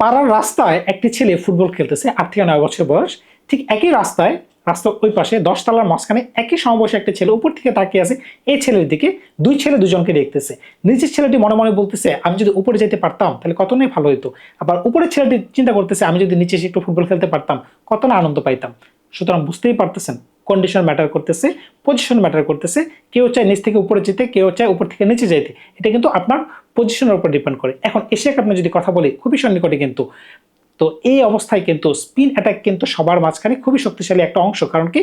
পাড়ার রাস্তায় একটি ছেলে ফুটবল খেলতেছে, আট থেকে নয় বছর বয়স। ঠিক একই রাস্তায়, রাস্তার ওই পাশে দশতলার মাঝখানে একই সমবয়সী একটা ছেলে উপর থেকে তাকিয়ে আছে। এই ছেলের দিকে দুই ছেলে দুজনকে দেখতেছে। নিচের ছেলেটি মনে মনে বলতেছে, আমি যদি উপরে যেতে পারতাম, তাহলে কত নাই ভালো হতো আবার উপরের ছেলেটি চিন্তা করতেছে, আমি যদি নিচে একটু ফুটবল খেলতে পারতাম, কত না আনন্দ পাইতাম। সুতরাং বুঝতেই পারতেছেন কন্ডিশন ম্যাটার করতেছে পজিশন ম্যাটার করতেছে। কেউ চায় নিচ থেকে উপরে যেতে, কেউ চায় উপর থেকে নিচে যেতে এটা কিন্তু আপনার পজিশনের উপর ডিপেন্ড করে। এখন এশিয়াকে আপনি যদি কথা বলি, খুবই সন্নিকটে কিন্তু, তো এই অবস্থায় কিন্তু স্পিন অ্যাটাক কিন্তু সবার মাঝখানে খুবই শক্তিশালী একটা অংশ। কারণ কি?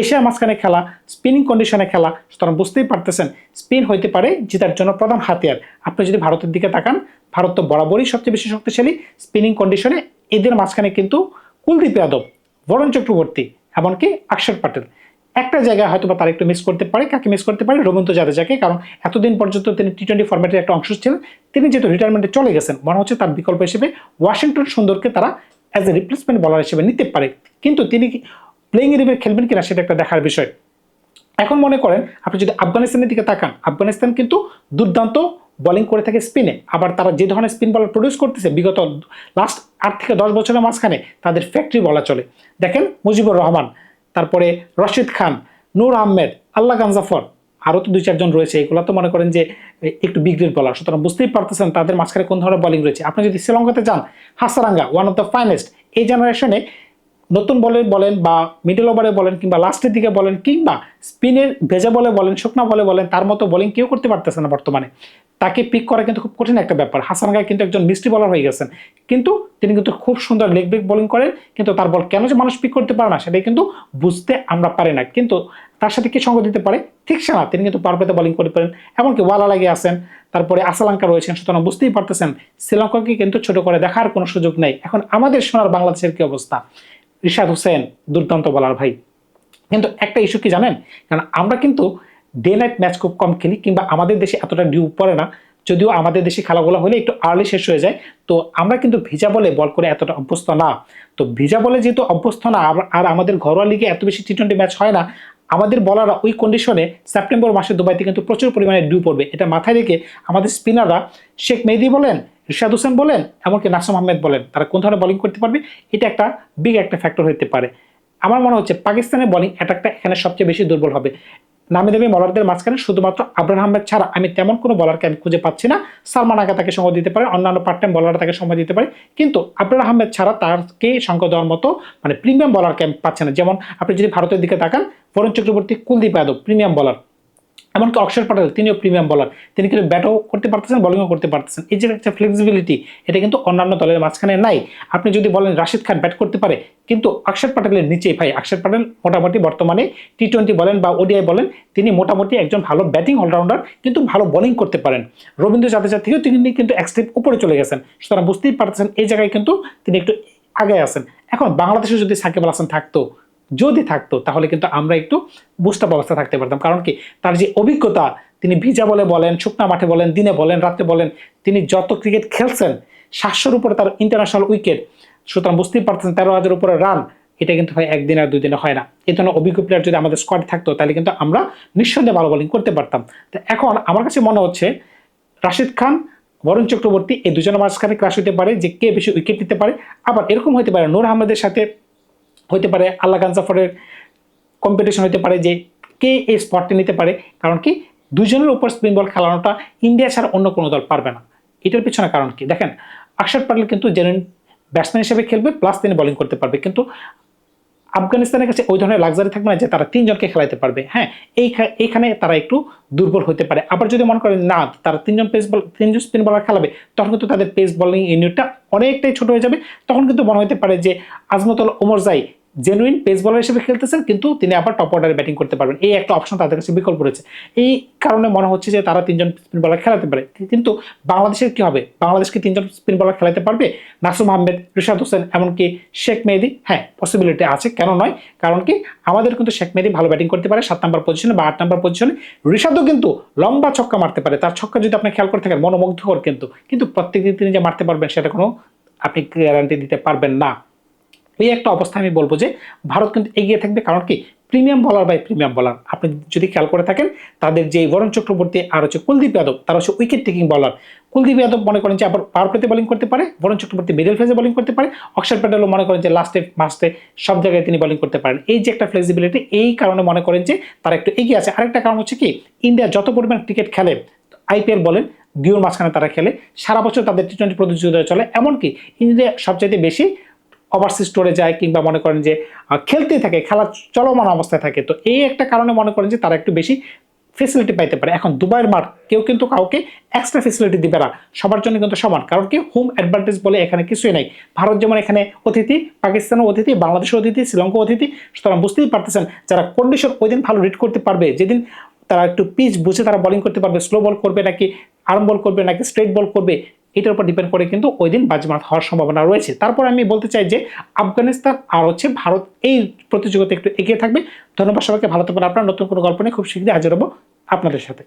এশিয়ার মাঝখানে খেলা স্পিনিং কন্ডিশনে খেলা, সুতরাং বুঝতেই পারতেছেন স্পিন হইতে পারে জেতার জন্য প্রধান হাতিয়ার। আপনি যদি ভারতের দিকে তাকান, ভারত তো বরাবরই সবচেয়ে বেশি শক্তিশালী স্পিনিং কন্ডিশনে এদের মাঝখানে কিন্তু কুলদীপ যাদব বরণ চক্রবর্তী, এমনকি অক্ষর প্যাটেল একটা জায়গায় হয়তো বা তারা একটু মিস করতে পারে, কাকে মিস করতে পারে, রবীন্দ্র জাদেজাকে কারণ এতদিন পর্যন্ত তিনি টি টোয়েন্টি ফর্ম্যাটের একটা অংশ ছিলেন। তিনি যেহেতু রিটায়ারমেন্টে চলে গেছেন, মনে হচ্ছে তার বিকল্প হিসেবে ওয়াশিংটন সুন্দরকে তারা অ্যাজ এ রিপ্লেসমেন্ট বলার হিসেবে নিতে পারে। কিন্তু তিনি প্লেইং ইলেভে খেলবেন কিনা সেটা একটা দেখার বিষয়। এখন মনে করেন, আপনি যদি আফগানিস্তানের দিকে তাকান, আফগানিস্তান কিন্তু দুর্দান্ত বোলিং করে থাকে স্পিনে আবার তারা যে ধরনের স্পিন বলার প্রডিউস করতেছে, বিগত লাস্ট আট থেকে দশ বছরের মাঝখানে, তাদের ফ্যাক্টরি বলা চলে। দেখেন মুজিবুর রহমান তারপরে রশিদ খান, নূর আহমেদ, আল্লাহ গানজাফর আরও তো দুই চারজন রয়েছে। এগুলো তো মনে করেন যে একটু বিগ্রেড বলার সুতরাং বুঝতেই পারতেছেন তাদের মাঝখানে কোন ধরনের বলিং রয়েছে। আপনি যদি শ্রীলঙ্কাতে যান, Hasaranga one of the finest এই জেনারেশনে নতুন বলে বলেন বা মিডল ওভারে বলেন কিংবা লাস্টের দিকে বলেন কিংবা স্পিনের ভেজা বলে বলেন, শুকনা বলে বলেন, তার মতো বোলিং কেউ করতে পারতেছে না বর্তমানে। তাকে পিক করা কিন্তু খুব কঠিন একটা ব্যাপার। হাসান গায়ে কিন্তু একজন মিষ্টি বলার হয়ে গেছেন। কিন্তু তিনি কিন্তু খুব সুন্দর লেগ ব্রেক বোলিং করেন, কিন্তু তার বল কেন যে মানুষ পিক করতে পারে না, সেটাই কিন্তু বুঝতে আমরা পারি না। কিন্তু তার সাথে কি সঙ্গ দিতে পারে? ঠিক সে না, তিনি কিন্তু পারপেতে বোলিং করতে পারেন এমনকি ওয়ালা লাগিয়ে আছেন। তারপরে আসালাঙ্কা রয়েছেন, সুতরাং বুঝতেই পারতেছেন, শ্রীলঙ্কাকে কিন্তু ছোট করে দেখার কোনো সুযোগ নেই। এখন আমাদের সোনার বাংলাদেশের কি অবস্থা? রিশাদ হোসেন দুর্দান্ত বলার ভাই। কিন্তু একটা ইস্যু কি জানেন? কারণ আমরা কিন্তু ডে নাইট ম্যাচ খুব কম খেলি কিংবা আমাদের দেশে এতটা ডিউ পড়ে না, যদিও আমাদের দেশে খেলাগুলো হলে একটু আর্লি শেষ হয়ে যায়। তো আমরা কিন্তু ভিজা বলে বল করে এতটা অভ্যস্ত না। তো ভিজা বলে যেহেতু অভ্যস্ত না আর- আমাদের ঘরোয়া লিগে এত বেশি টি টোয়েন্টি ম্যাচ হয় না, আমাদের বলাররা ওই কন্ডিশনে সেপ্টেম্বর মাসে দুবাইতে কিন্তু প্রচুর পরিমাণে ডিউ পড়বে। এটা মাথায় রেখে আমাদের স্পিনাররা শেখ মেহেদি বলেন রিশাদ হোসেন বলেন এমনকি নাসুম আহমেদ বলেন। তারা কোন ধরনের বোলিং করতে পারবে? এটা একটা বিগ একটা ফ্যাক্টর হতে পারে। আমার মনে হচ্ছে পাকিস্তানের বোলিং অ্যাটাকটা এখানে সবচেয়ে বেশি দুর্বল হবে। নামি দামি বলারদের মাঝখানে শুধুমাত্র আবরার আহমেদ ছাড়া আমি তেমন কোনো বলারকে আমি খুঁজে পাচ্ছি না। সালমান আগা তাকে সময় দিতে পারে, অন্যান্য পার্ট টাইম বলাররা তাকে সময় দিতে পারে। কিন্তু আবরার আহমেদ ছাড়া তারকে সঙ্গ দেওয়ার মতো মানে প্রিমিয়াম বলারকে আমি পাচ্ছি না। যেমন আপনি যদি ভারতের দিকে তাকান, বরুণ চক্রবর্তী, কুলদীপ যাদব প্রিমিয়াম বলার এমনকি অক্ষর পাটেল তিনিও প্রিমিয়াম বলার তিনি কিন্তু ব্যাটও করতে পারতেছেন বলিংও করতে পারতেছেন। এই যে একটা ফ্লেক্সিবিলিটি এটা কিন্তু অন্যান্য দলের মাঝখানে নাই। আপনি যদি বলেন রাশিদ খান ব্যাট করতে পারে, কিন্তু অক্ষর পাটেলের নিচেই ভাই, অক্ষর পাটেল মোটামুটি বর্তমানে টি টোয়েন্টি বলেন বা ওডিআই বলেন, তিনি মোটামুটি একজন ভালো ব্যাটিং অলরাউন্ডার কিন্তু ভালো বোলিং করতে পারেন। রবীন্দ্র জাদেজা থেকেও তিনি কিন্তু এক স্টেপ উপরে চলে গেছেন। সুতরাং বুঝতেই পারতেছেন, এই জায়গায় কিন্তু তিনি একটু আগে আছেন। এখন বাংলাদেশে যদি সাকিব আল হাসান থাকতো যদি থাকতো, তাহলে কিন্তু আমরা একটু বুস্টাপ অবস্থা থাকতে পারতাম। কারণ কি? তার যে অভিজ্ঞতা, তিনি ভিজা বলে বলেন, শুকনা মাঠে বলেন, দিনে বলেন রাতে বলেন, তিনি যত ক্রিকেট খেলছেন, সাতশোর উপরে তার ইন্টারন্যাশনাল উইকেট সুতরাং বুঝতেই পারতেন তেরো হাজার উপরে রান এটা কিন্তু হয় একদিন আর দুই দিনে হয় না। এই ধরনের অভিজ্ঞ প্লেয়ার যদি আমাদের স্কোয়াডে থাকতো, তাহলে কিন্তু আমরা নিঃসন্দেহে ভালো বোলিং করতে পারতাম। তো এখন আমার কাছে মনে হচ্ছে, রাশিদ খান, বরুণ চক্রবর্তী, এই দুজনের মাঝখানে ক্রাশ হতে পারে, যে কে বেশি উইকেট নিতে পারে। আবার এরকম হতে পারে, নূর আহমেদের সাথে হতে পারে, আল্লাহ গানজাফরের কম্পিটিশন হতে পারে যে কে এই স্পটটি নিতে পারে। কারণ কি? দুজনের উপর স্পিন বল খেলানোটা ইন্ডিয়া ছাড়া অন্য কোনো দল পারবে না। এটার পিছনে কারণ কি? দেখেন অক্ষর প্যাটেল কিন্তু জেনুইন ব্যাটসম্যান হিসেবে খেলবে প্লাস তিনি বলিং করতে পারবে। কিন্তু আফগানিস্তানের কাছে ওই ধরনের লাক্সারি থাকবে না যে তারা তিনজনকে খেলাইতে পারবে। হ্যাঁ এই এইখানে তারা একটু দুর্বল হতে পারে। আবার যদি মনে করেন, না, তারা তিনজন পেস বল তিনজন স্পিন বলার খেলাবে, তখন কিন্তু তাদের পেস বলিং ইউনিটটা অনেকটাই ছোট হয়ে যাবে। তখন কিন্তু মনে হতে পারে যে আজমতুল ওমর জাই জেনুইন পেস বলার হিসেবে খেলতেছেন, কিন্তু তিনি আবার টপ অর্ডারে ব্যাটিং করতে পারবেন। এই একটা অপশন তাদের কাছে বিকল্প রয়েছে। এই কারণে মনে হচ্ছে যে তারা তিনজন স্পিন বলার খেলাতে পারে। কিন্তু বাংলাদেশের কি হবে? বাংলাদেশকে তিনজন স্পিন বলার খেলাতে পারবে? নাসুম আহমেদ, রিশাদ হোসেন, এমনকি শেখ মেহেদি? হ্যাঁ পসিবিলিটি আছে, কেন নয়? কারণ কি? আমাদের কিন্তু শেখ মেহেদি ভালো ব্যাটিং করতে পারে, সাত নম্বর পজিশনে বা আট নম্বর পজিশনে রিশাদও কিন্তু লম্বা ছক্কা মারতে পারে। তার ছক্কা যদি আপনি খেয়াল করে থাকেন, মনোমুগ্ধকর কিন্তু। কিন্তু প্রত্যেক দিন তিনি যে মারতে পারবেন, সেটা কোনো আপনি গ্যারান্টি দিতে পারবেন না। এই একটা অবস্থা আমি বলব যে ভারত কিন্তু এগিয়ে থাকবে। কারণ কি? প্রিমিয়াম বলার বাই প্রিমিয়াম বলার আপনি যদি খেয়াল করে থাকেন, তাদের যে বরুণ চক্রবর্তী আর হচ্ছে কুলদীপ যাদব, তারা হচ্ছে উইকেট টেকিং বলার কুলদীপ যাদব মনে করেন যে আবার পাওয়ার প্লেতে বোলিং করতে পারে, বরুণ চক্রবর্তী মিডল ফেজে বোলিং করতে পারে, অক্ষর প্যাটেলও মনে করেন যে লাস্টে মাস্টে সব জায়গায় তিনি বোলিং করতে পারেন। এই যে একটা ফ্লেক্সিবিলিটি এই কারণে মনে করেন যে তারা একটু এগিয়ে আছে। আরেকটা কারণ হচ্ছে কি? ইন্ডিয়া যত পরিমাণ ক্রিকেট খেলে আইপিএল বলেন ডিওর মাঝখানে তারা খেলে, সারা বছর তাদের টি টোয়েন্টি প্রতিযোগিতা চলে। এমনকি ইন্ডিয়া সবচাইতে বেশি ওভারসিজ স্টোরে যায় কিংবা মনে করেন যে খেলতেই থাকে, খেলা চলমান অবস্থায় থাকে। তো এই একটা কারণে মনে করেন যে, তারা একটু বেশি ফেসিলিটি পাইতে পারে। এখন দুবাইয়ের মাঠ কেউ কিন্তু কাউকে এক্সট্রা ফেসিলিটি দিবে না। সবার জন্য কিন্তু সমান। কারণ কি? হোম অ্যাডভান্টেজ বলে এখানে কিছুই নাই। ভারত যেমন এখানে অতিথি, পাকিস্তানও অতিথি, বাংলাদেশের অতিথি শ্রীলঙ্কা অতিথি। সুতরাং বুঝতেই পারতেছেন, যারা কন্ডিশন ওই দিন ভালো রিড করতে পারবে, যেদিন তারা একটু পিচ বুঝে তারা বলিং করতে পারবে স্লো বল করবে নাকি আর্ম বল করবে নাকি স্ট্রেট বল করবে এটার উপর ডিপেন্ড করে কিন্তু ওই দিন বাজিমাত হওয়ার সম্ভাবনা রয়েছে। তারপর আমি বলতে চাই যে, আফগানিস্তান আর হচ্ছে ভারত, এই প্রতিযোগিতা একটু এগিয়ে থাকবে। ধন্যবাদ সবাইকে, ভালো থাকবেন। আপনার নতুন কোনো গল্প নিয়ে খুব শীঘ্রই হাজির হব আপনাদের সাথে।